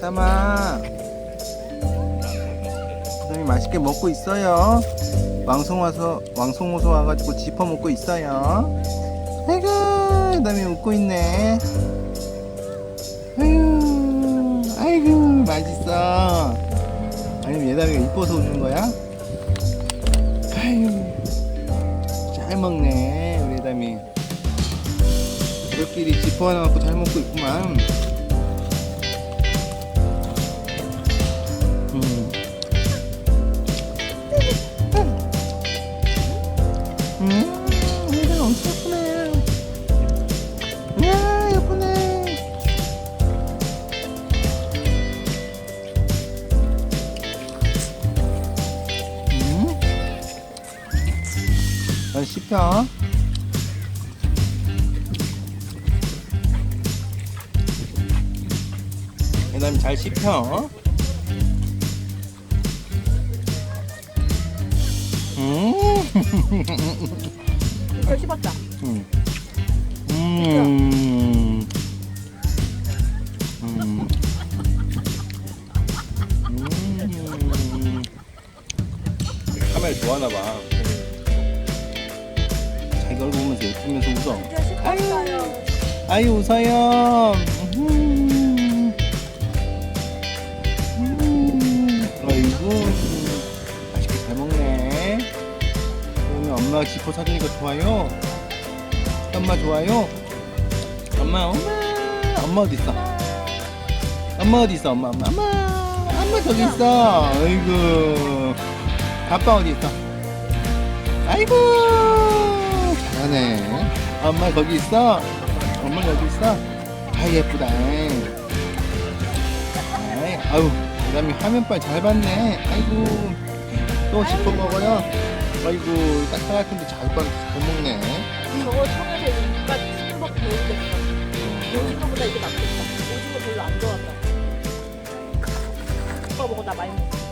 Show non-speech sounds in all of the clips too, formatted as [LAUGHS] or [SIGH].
담아. 그다음에 맛있게 먹고 있어요. 왕송 와서 왕송 호소 와가지고 지퍼 먹고 있어요. 아이고, 그다음에 웃고 있네. 아이고, 아이고 맛있어. 아니면 예담이가 이뻐서 웃는 거야? 아유, 잘 먹네 우리 예담이. 가족끼리 지퍼 하나 갖고 잘 먹고 있구만. 씹혀. 그 다음에 잘 씹혀. 음. 잘 씹었다. 음. 음. 음. 음. 카메라 좋아하나 봐. 얼굴 보면서 예쁘면서 웃어. 씹었어요. 아유 웃어요. 음. 음. 아이고 맛있게 잘 먹네. 오늘 엄마가 지퍼 사주니까 좋아요. 엄마 좋아요. 엄마 엄마 엄마 어디 있어? 엄마 어디 있어? 엄마 엄마 엄마 엄마 저기 있어. 아이고 아빠 어디 있어? 아이고 잘 하네. 엄마 거기 있어. 엄마 여기 있어. 아 예쁘다. 아이, 아유 그다음에 화면빨 잘 봤네. 아이고 또 짚어 먹어요. 아이고 딱딱할 텐데 잘 봤, 잘 먹네. 저거 통해서 입맛 수박 배우겠어. 오징어보다 이게 낫겠다. 오징어 별로 안 좋아한다. 오빠 먹어 나 많이 먹어.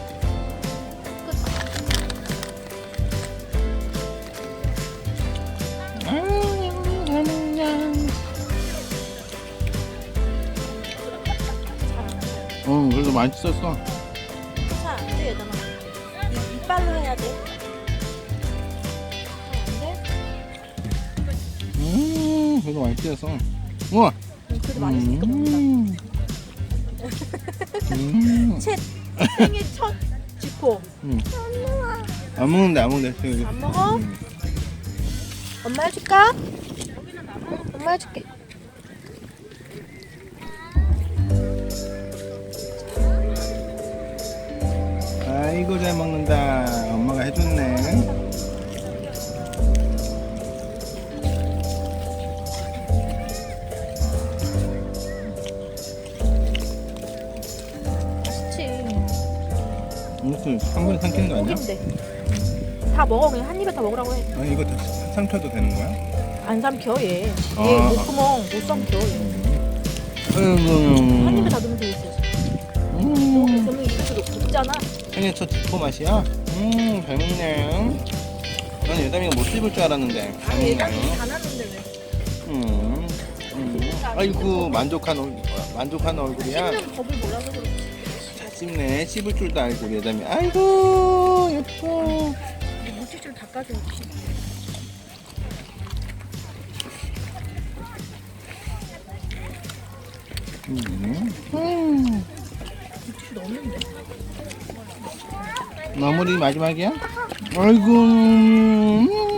응 그래도 맛있었어. 잘안 돼, 얘들아. 이 이빨로 해야 돼. 안 돼? 음 그래도 맛있었어. 우와. 응, 그래도 맛있으니까 먹는다. 음. 음. [LAUGHS] 셋 생일 첫 지포. 음. 안 먹는데 안 먹는데. 안 먹어? 음. 엄마 해줄까? 엄마 해줄게. 아이고 잘 먹는다. 엄마가 해줬네. 맛있지. 이것도 한 번에 삼키는 거 아니야? 고긴데. 다 먹어 그냥 한 입에 다 먹으라고 해. 아니 이거 다 삼켜도 되는 거야? 안 삼켜 얘. 얘 아. 목구멍 못 삼켜 얘. 아이고. 한 입에 다 넣으면 되겠어. 음. 그러면 입에서 녹잖아. 생일 첫 지포 맛이야? 음, 잘 먹네. 난 예담이가 못 씹을 줄 알았는데. 잘 아니 먹네. 얘가 잘하는데 왜? 음. 음. 아이고, 만족한, 얼, 만족한 얼굴이야. 씹는 법을 몰라서 그렇지. 잘 씹네. 씹을 줄도 알고, 예담이. 아이고, 예뻐. 물티슈를 닦아줘. 음. 음. 물티슈 넣었는데. 마무리 마지막이야? 아이고.